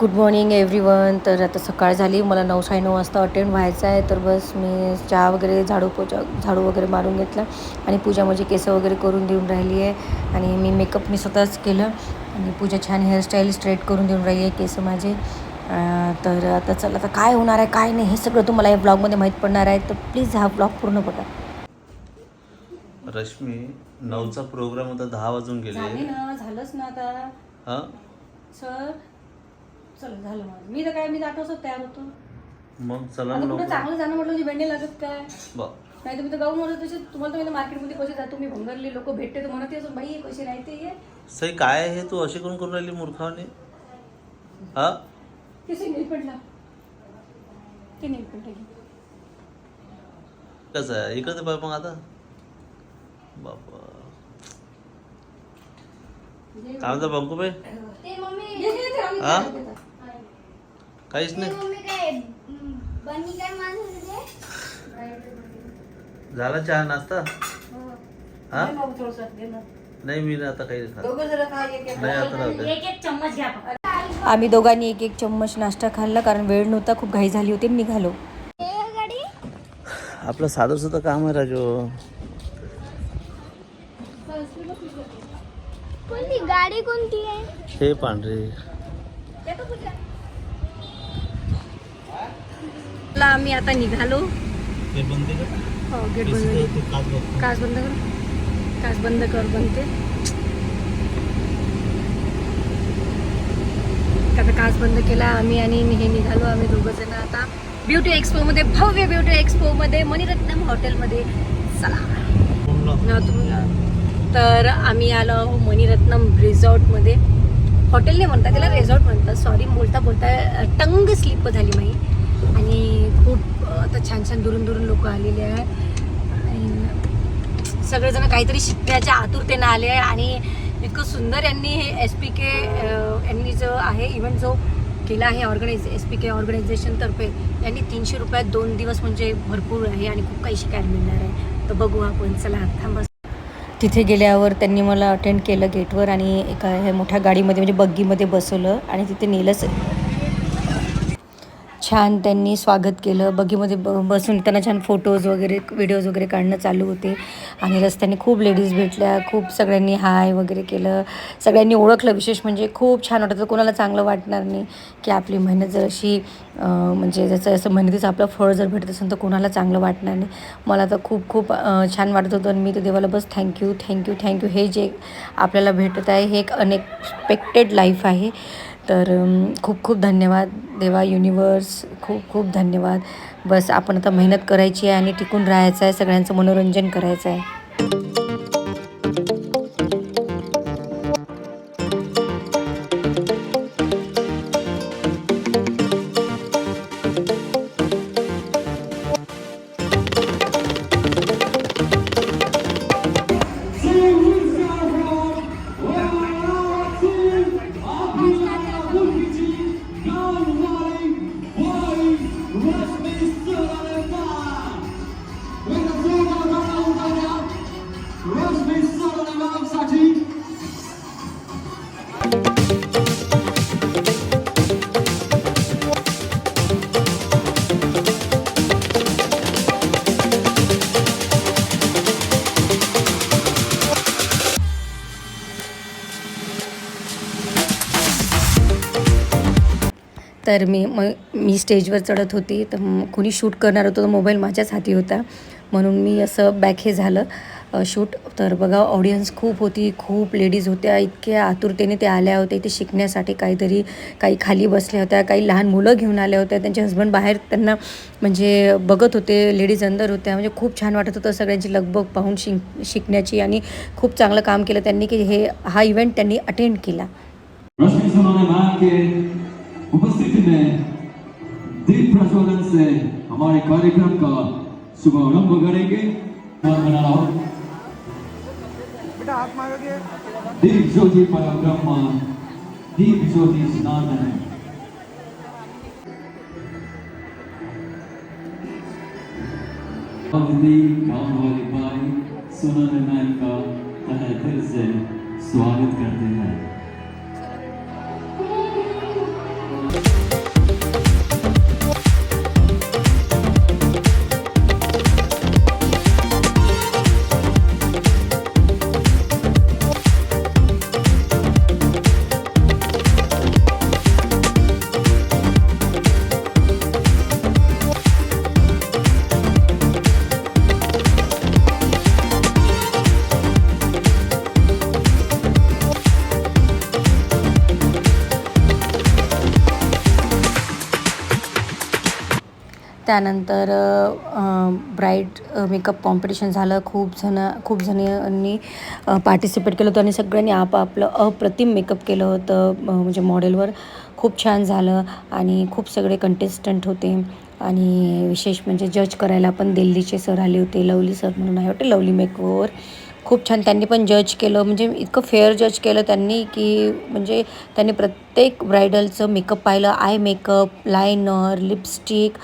Good morning everyone तर आता सकाळ झाली. मला नऊ साडेनऊ वाजता अटेंड व्हायचं आहे. तर बस मी चहा वगैरे झाडू पोचा झाडू वगैरे मारून घेतला. आणि पूजा माझी केस वगैरे करून देऊन राहिली आहे. आणि मी मेकअप मी स्वतःच केलं. आणि पूजा छान हेअरस्टाईल स्ट्रेट करून देऊन राहिली आहे केस माझे. तर आता चला आता काय होणार आहे काय नाही हे सगळं तुम्हाला या ब्लॉगमध्ये माहीत पडणार आहे. तर प्लीज हा ब्लॉग पूर्ण बघा. रश्मी नऊचा प्रोग्राम होता दहा वाजून गेले. झालंच ना आता. हा? सर चला झालं माझं मी तर काय मी वाजता तयार होतो मग चला आता कुठं चांगलं जाणं म्हटलं म्हणजे भेंडे लागत काय नाही तुम्ही तर गाऊन म्हणत तसे तुम्हाला तर मार्केटमध्ये कसे जातो मी भंगारले लोक भेटते तर म्हणत असं बाई हे कसे राहते हे सई काय आहे हे तू अशी करून करून राहिली मूर्खावाने हा कसे नेल पडला ते नेल पडला कसं आहे इकडे पाय मग आता बापा काय म्हणता बंकू बाई ते मम्मी हा काहीच नाही. झाला चहा नाश्ता? हा. थोडस नाही मी आता काही नाही आता आम्ही दोघांनी एक एक चम्मच नाश्ता खाल्ला कारण वेळ नव्हता खूप घाई झाली होती निघालो. हे गाडी आपलं साधं सुद्धा काम आहे राजू. कोणती गाडी कोणती आहे? हे पांढरे. ला आम्ही आता निघालो. हे गेट बंद काच बंद कर. काच बंद कर. बनते. आता काच बंद केला आम्ही आणि हे निघालो आम्ही दोघं जण आता ब्युटी एक्सपो मध्ये भव्य ब्युटी एक्सपो मध्ये मणिरत्नम हॉटेलमध्ये. चला. ना तुम्ही तर आम्ही आलो मणिरत्नम रिसॉर्टमध्ये. हॉटेल नाही म्हणतात त्याला रिसॉर्ट म्हणतात. सॉरी बोलता बोलता टंग स्लिप झाली माही आणि खूप आता छान छान दुरून दुरून लोक आलेले आहे आणि सगळेजण काहीतरी शिकण्याच्या आतुरतेनं आले आहे आणि इतकं सुंदर यांनी हे एस पी के यांनी जो आहे इव्हेंट जो केला आहे ऑर्गनाइज एस पी के ऑर्गनायझेशनतर्फे यांनी तीनशे रुपयात दोन दिवस म्हणजे भरपूर आहे आणि खूप काही शिकायला मिळणार आहे. तर बघू आपण चला थांबा. तिथे गेल्यावर त्यांनी मला अटेंड केलं गेटवर आणि एका ह्या मोठ्या गाडीमध्ये म्हणजे बग्गीमध्ये बसवलं आणि तिथे नेलंच छान त्यांनी स्वागत केलं. बगीमध्ये ब बसून त्यांना छान फोटोज वगैरे व्हिडिओज वगैरे काढणं चालू होते. आणि रस्त्याने खूप लेडीज भेटल्या. खूप सगळ्यांनी हाय वगैरे केलं. सगळ्यांनी ओळखलं. विशेष म्हणजे खूप छान वाटतं कोणाला चांगलं वाटणार नाही की आपली मेहनत जर अशी म्हणजे जसं असं मेहनतीचं आपलं फळ जर भेटत असेल तर कोणाला चांगलं वाटणार नाही. मला तर खूप खूप छान वाटत होतं. आणि मी तर देवाला बस थँक्यू थँक्यू थँक्यू हे जे आपल्याला भेटत आहे हे एक अनएक्सपेक्टेड लाईफ आहे. तर खूप खूप धन्यवाद देवा युनिवर्स खूप खूप धन्यवाद. बस आपण आता मेहनत करायची आहे आणि टिकून राहायचं आहे सगळ्यांचं मनोरंजन करायचं आहे. तर मी मग मी स्टेजवर चढत होती तर कुणी कोणी शूट करणार होतं तर मोबाईल माझ्याच हाती होता. म्हणून मी असं बॅक हे झालं शूट. तर बघा ऑडियन्स खूप होती खूप लेडीज होत्या इतक्या आतुरतेने ते आल्या होत्या इथे शिकण्यासाठी काहीतरी काही खाली बसल्या होत्या काही लहान मुलं घेऊन आल्या होत्या त्यांचे हस्बंड बाहेर त्यांना म्हणजे बघत होते लेडीज अंदर होत्या म्हणजे खूप छान वाटत होतं सगळ्यांची लगबग पाहून शिक शिकण्याची आणि खूप चांगलं काम केलं त्यांनी की हे हा इव्हेंट त्यांनी अटेंड केला. में दीप प्रज्वलन से हमारे कार्यक्रम का शुभारंभ करेंगे। हूँ। दीप ज्योति परब्रह्मा दीप ज्योति गाँव वाली बाई सोनाने मैम का तहे दिल से स्वागत करते हैं। त्यानंतर ब्राईट मेकअप कॉम्पिटिशन झालं. खूप जण खूप जणांनी पार्टिसिपेट केलं होतं आणि सगळ्यांनी आपापलं अप्रतिम मेकअप केलं होतं म्हणजे मॉडेलवर. खूप छान झालं आणि खूप सगळे कंटेस्टंट होते. आणि विशेष म्हणजे जज करायला पण दिल्लीचे सर आले होते लवली सर म्हणून आहे वाटते लवली मेकओवर खूप छान त्यांनी पण जज केलं. म्हणजे इतकं फेअर जज केलं त्यांनी की म्हणजे त्यांनी प्रत्येक ब्रायडलचं मेकअप पाहिलं. Eye makeup liner lipstick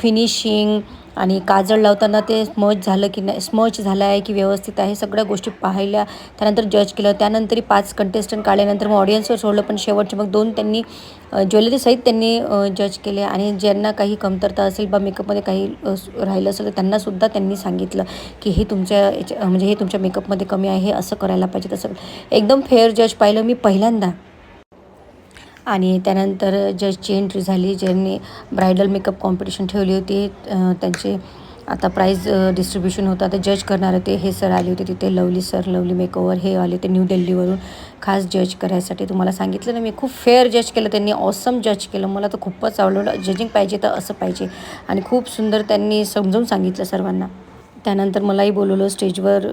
finishing आणि काजळ लावताना ते स्मच झालं की नाही स्मच झालं आहे की व्यवस्थित आहे सगळ्या गोष्टी पाहिल्या. त्यानंतर जज केलं. त्यानंतरही पाच कंटेस्टंट काढल्यानंतर मग ऑडियन्सवर सोडलं. पण शेवटचे मग दोन त्यांनी ज्वेलरीसहित त्यांनी जज केले. आणि ज्यांना काही कमतरता असेल बा मेकअपमध्ये काही राहिलं असेल तर त्यांनासुद्धा त्यांनी सांगितलं की हे तुमच्या याच्या म्हणजे हे तुमच्या मेकअपमध्ये कमी आहे हे असं करायला पाहिजे तसं. एकदम फेअर जज पाहिलं मी पहिल्यांदा. आणि त्यानंतर जजची एंट्री झाली ज्यांनी ब्रायडल मेकअप कॉम्पिटिशन ठेवली होती त्यांचे आता प्राईज डिस्ट्रीब्युशन होतं. आता जज करणार होते हे सर आले होते तिथे लवली सर लवली मेकओवर हे आले ते न्यू दिल्लीवरून खास जज करायसाठी तुम्हाला सांगितलं ना मी खूप फेअर जज केलं त्यांनी ऑसम जज केलं. मला तर खूपच आवडलं जजिंग पाहिजे तर असं पाहिजे. आणि खूप सुंदर त्यांनी समजून सांगितलं सर्वांना. त्यानंतर मलाही बोलवलं स्टेजवर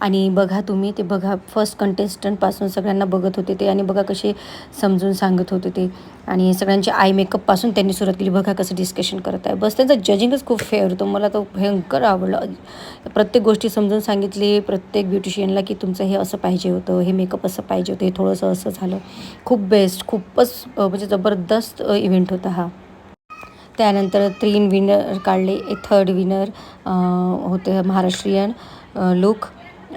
आणि बघा तुम्ही ते बघा फर्स्ट कंटेस्टंटपासून सगळ्यांना बघत होते ते आणि बघा कसे समजून सांगत होते ते. आणि सगळ्यांचे आय मेकअपपासून त्यांनी सुरुवात केली. बघा कसं डिस्कशन करत आहे बस त्यांचं जजिंगच खूप फेअर होतं. मला तो भयंकर आवडला. प्रत्येक गोष्टी समजून सांगितली. प्रत्येक ब्युटिशियनला की तुमचं हे असं पाहिजे होतं हे मेकअप असं पाहिजे होतं हे थोडंसं असं झालं. खूप बेस्ट खूपच म्हणजे जबरदस्त इव्हेंट होता हा. त्यानंतर तीन विनर काढले. थर्ड विनर होते महाराष्ट्रीयन लुक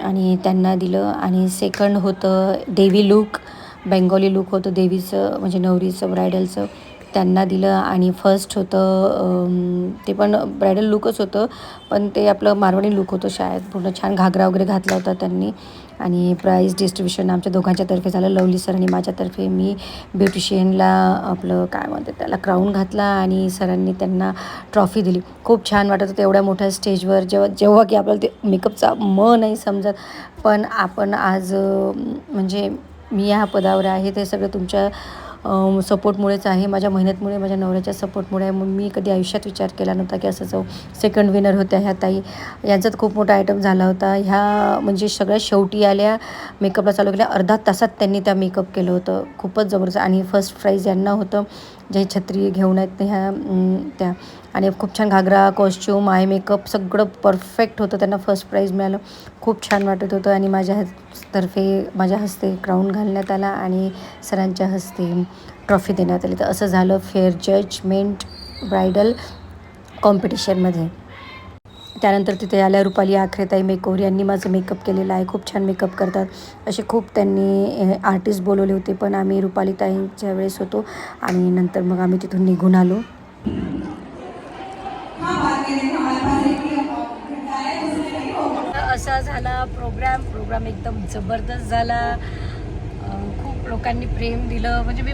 आणि त्यांना दिलं. आणि सेकंड होतं देवी लूक बेंगॉली लूक होतं देवीचं म्हणजे नवरीचं ब्रायडलचं त्यांना दिलं आणि फर्स्ट होतं ते पण ब्रायडल लुकच होतं. पण ते आपलं मारवाडी लूक होतं शाळेत. पूर्ण छान घागरा वगैरे घातला होता त्यांनी. आणि प्राईज डिस्ट्रीब्युशन आमच्या दोघांच्या तर्फे झालं. लवली सर आणि माझ्यातर्फे मी ब्युटिशियनला आपलं काय म्हणते त्याला क्राऊन घातला आणि सरांनी त्यांना ट्रॉफी दिली. खूप छान वाटत होतं एवढ्या मोठ्या स्टेजवर जेव्हा जेव्हा की आपल्याला ते मेकअपचा म नाही समजत. पण आपण आज म्हणजे मी या पदावर आहे. ते सगळं तुमच्या सपोर्टमुळेच आहे. माझ्या मेहनतमुळे माझ्या नवऱ्याच्या सपोर्टमुळे मग मी कधी आयुष्यात विचार केला नव्हता की असं जाऊ. सेकंड विनर होत्या ह्या ताई. यांचाच खूप मोठा आयटम झाला होता. ह्या म्हणजे सगळ्या शेवटी आल्या मेकअपला चालू केल्या. अर्धा तासात त्यांनी त्या मेकअप केलं होतं. खूपच जबरदस्त. आणि फर्स्ट प्राईज यांना होतं. जे छत्री घेऊन आहेत ते ह्या त्या. आणि खूप छान घागरा कॉस्च्युम आय मेकअप सगळं परफेक्ट होतं. त्यांना फर्स्ट प्राईज मिळालं. खूप छान वाटत होतं. आणि माझ्या तर्फे माझ्या हस्ते क्राऊन घालण्यात आला आणि सरांच्या हस्ते ट्रॉफी देण्यात आली. तर असं झालं फेअर जजमेंट ब्रायडल कॉम्पिटिशनमध्ये त्यानंतर तिथे आल्या रुपाली आखरेताई मेकओर यांनी माझं मेकअप केलेलं आहे. खूप छान मेकअप करतात. असे खूप त्यांनी आर्टिस्ट बोलवले होते पण आम्ही रुपालीताईंच्या वेळेस होतो आणि नंतर मग आम्ही तिथून निघून आलो. असा झाला प्रोग्राम प्रोग्राम एकदम जबरदस्त झाला. खूप लोकांनी प्रेम दिलं. म्हणजे मी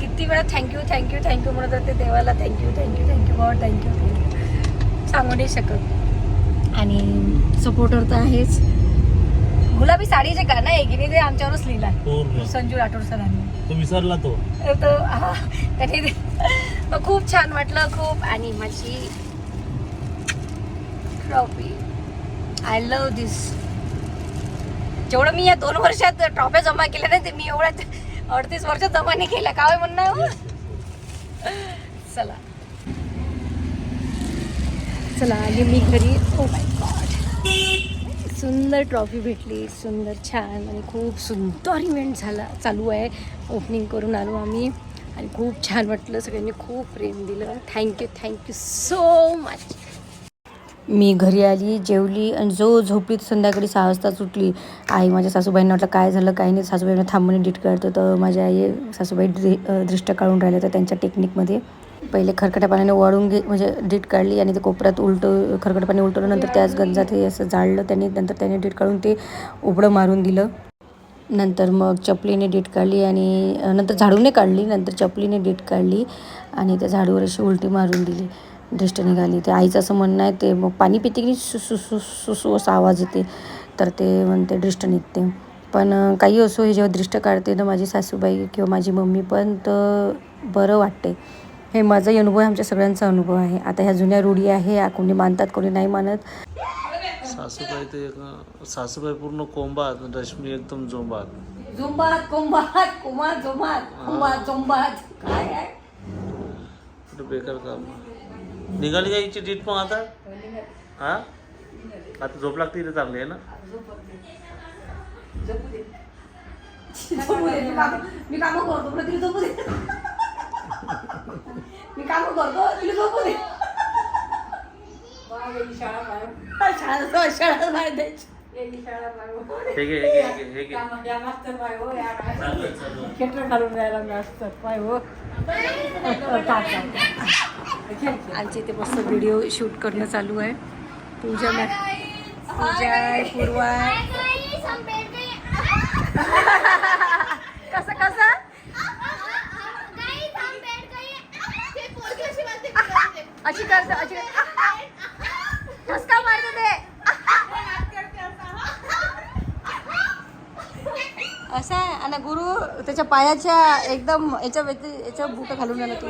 किती वेळा थँक्यू थँक्यू थँक्यू म्हणत होते. देवाला thank you thank you thank you God thank you thank you सांगू नाही. शकत आणि सपोर्टर तर आहेच. गुलाबी साडीचे गाणं आहे की नाही ते आमच्यावरच लिहिलं आहे. संजू राठोड सरांनी. तो विसरला तो. हा त्याने खूप छान वाटलं खूप. आणि माझी ट्रॉफी आय लव दिस जेवढं मी या दोन वर्षात ट्रॉफ्या जमा केल्या ना ते मी एवढ्यात अडतीस वर्षात जमा नाही केल्या. काय म्हणणं? आहे हो? चला. चला आली मी घरी. ओ माय गॉड सुंदर ट्रॉफी भेटली सुंदर छान आणि खूप सुंदर इव्हेंट झाला चालू आहे. ओपनिंग करून आलो आम्ही आणि खूप छान वाटलं. सगळ्यांनी खूप प्रेम दिलं. Thank you thank you so much मी घरी आली जेवली आणि जो झोपली संध्याकाळी सहा वाजता सुटली. आई माझ्या सासूबाईंना वाटलं काय झालं काय नाही? सासूबाईंना थांबून एडिट करतो. तर माझ्या आई सासूबाई दृ दृष्ट काढून राहिल्या तर त्यांच्या टेक्निकमध्ये पहिले खरकट्या पाण्याने वाळून घे म्हणजे डीट काढली आणि ते कोपऱ्यात उलटं खरकट पाणी उलटवलं. नंतर त्याच गंजात हे असं जाळलं त्यांनी. नंतर त्याने डीट काढून ते उबडं मारून दिलं. नंतर मग चपलीने डीट काढली आणि नंतर झाडूने काढली. नंतर चपलीने डीट काढली आणि त्या झाडूवर अशी उलटी मारून दिली. दृष्ट निघाली. ते आईचं असं म्हणणं आहे ते मग पाणी पिते की सु सु सु सु सु असा आवाज येते. तर ते म्हणते दृष्ट निघते. पण काही असो हे जेव्हा दृष्ट काढते तर माझी सासूबाई किंवा माझी मम्मी पण तर बरं वाटते. हे माझाही अनुभव आहे आमच्या सगळ्यांचा अनुभव आहे. आता ह्या जुन्या रूढी आहे या कोणी मानतात कोणी नाही मानत. सासूबाई ते एक- सासूबाई पूर्ण कोंबात रश्मी एकदम जोंबात झुंबात कोंबात कुमार जोमात कुंभात जोंबात काय आहे? कुठे बेकार काम. निघाली का हिची डीट मग आता? हा? आता झोप लागते इथे चांगली आहे ना? झोपू दे, मी कामं- मी कामं करतो पण तिला झोपू दे. कामं करतो तिला झोपू दे. शाळा शाळा बाहेर द्यायची. हे हे. आमच्या इथे मस्त व्हिडिओ शूट करणं चालू आहे. पूजा मॅ पूजा आहे पूर्वा कसं कसं गाइस हम बैठ गए ते पोरगी अशी म्हणते की अशी करतो अशी ठसका मारतो ते. असं आहे. आणि गुरु त्याच्या पायाच्या एकदम याच्या व्यति याच्या बुट घालून आला तू.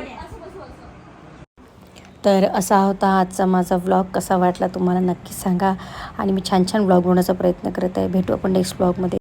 तर असा होता आजचा माझा व्लॉग कसा वाटला तुम्हाला नक्की सांगा. आणि मी छान छान व्लॉग बनवण्याचा प्रयत्न करत आहे. भेटू आपण नेक्स्ट व्लॉगमध्ये